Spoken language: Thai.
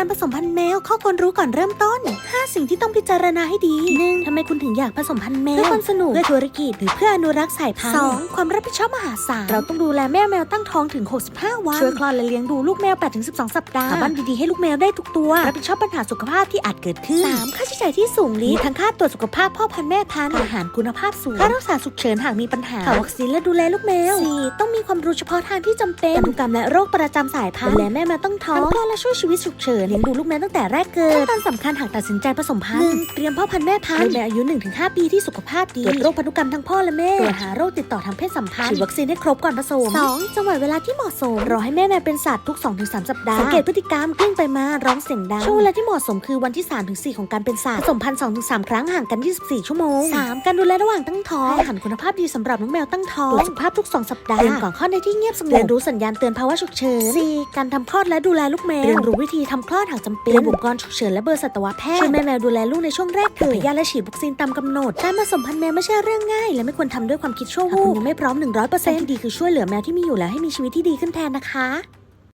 การผสมพันธุ์แมวข้อควรรู้ก่อนเริ่มต้น 5 สิ่งที่ต้องพิจารณาให้ดี 1. ทำไมคุณถึงอยากผสมพันธุ์แมว เพื่อความสนุก เพื่อธุรกิจ หรือเพื่ออนุรักษ์สายพันธุ์ 2. ความรับผิดชอบมหาศาล เราต้องดูแลแม่แมวตั้งท้องถึง 65 วัน ช่วยคลอดและเลี้ยงดูลูกแมว 8-12 สัปดาห์หาบ้านดีๆให้ลูกแมวได้ทุกตัว รับผิดชอบปัญหาสุขภาพที่อาจเกิดขึ้น 3. ค่าใช้จ่ายที่สูงลิทั้งค่าตรวจสุขภาพพ่อพันธุ์แม่พันธุ์ อาหารคุณภาพสูง ค่ารักษาฉุกเฉินหากมีปัญหาค่าวัคซีนและดูแลลูกแมว 4. ต้องมี ความรู้เฉพาะทางที่จำเป็นพันธุกรรมและโรคประจำสายพันธุ์ดูแลแม่แมวตั้งท้องคลอดและช่วยชีวิตฉุกเฉินเลี้ยงดูลูกแมวตั้งแต่แรกเกิดขั้นตอนสำคัญหากตัดสินใจผสมพันธุ์หนึ่งเตรียมพ่อพันธุ์แม่พันธุ์ในอายุ 1-5 ปีที่สุขภาพดีตรวจโรคพันธุกรรมทั้งพ่อและแม่ตรวจหาโรคติดต่อทางเพศสัมพันธ์ฉีดวัคซีนให้ครบก่อนผสม 2. จังหวะเวลาที่เหมาะสมรอให้แม่แมวเป็นสัตว์ทุก 2-3 สัปดาห์สังเกตพฤติกรรมกลิ้งไปมาร้องเสียงดังช่วงเวลาที่เหมาะสมคือวันที่ 3-4 ของการเป็นสัตว์ผสมพันธุ์2-3 ครั้งห่างกัน 24 ชั่วโมง 3. การดูแลระหว่างตั้งท้องให้อาหารคุณภาพดีสำหรับน้องแมวตั้งท้องตรวจสุขภาพทุก 2 สัปดาห์เรียนก่อนคลอดในที่เงียบสงบเรียนรู้สัญญาณเตือนภาวะฉุกเฉิน 4. การทำคลอดและดูแลลูกแมว เรียนรู้วิธีทำคลอดหากจำเป็นเรียนอุปกรณ์ฉุกเฉินและเบอร์สัตวแพทย์ช่วยแม่แมวดูแลลูกในช่วงแรกเกิดพยาธิและฉีดวัคซีนตามกำหนด การผสมพันธุ์แมวไม่ใช่เรื่องง่าย และไม่ควรทำด้วยความคิดชั่ววูบหากคุณยังไม่พร้อม100%ที่ดีคือช่วยเหลือแมวที่มีอยู่แล้วให้มีชีวิตที่ดีขึ้นแทนนะคะ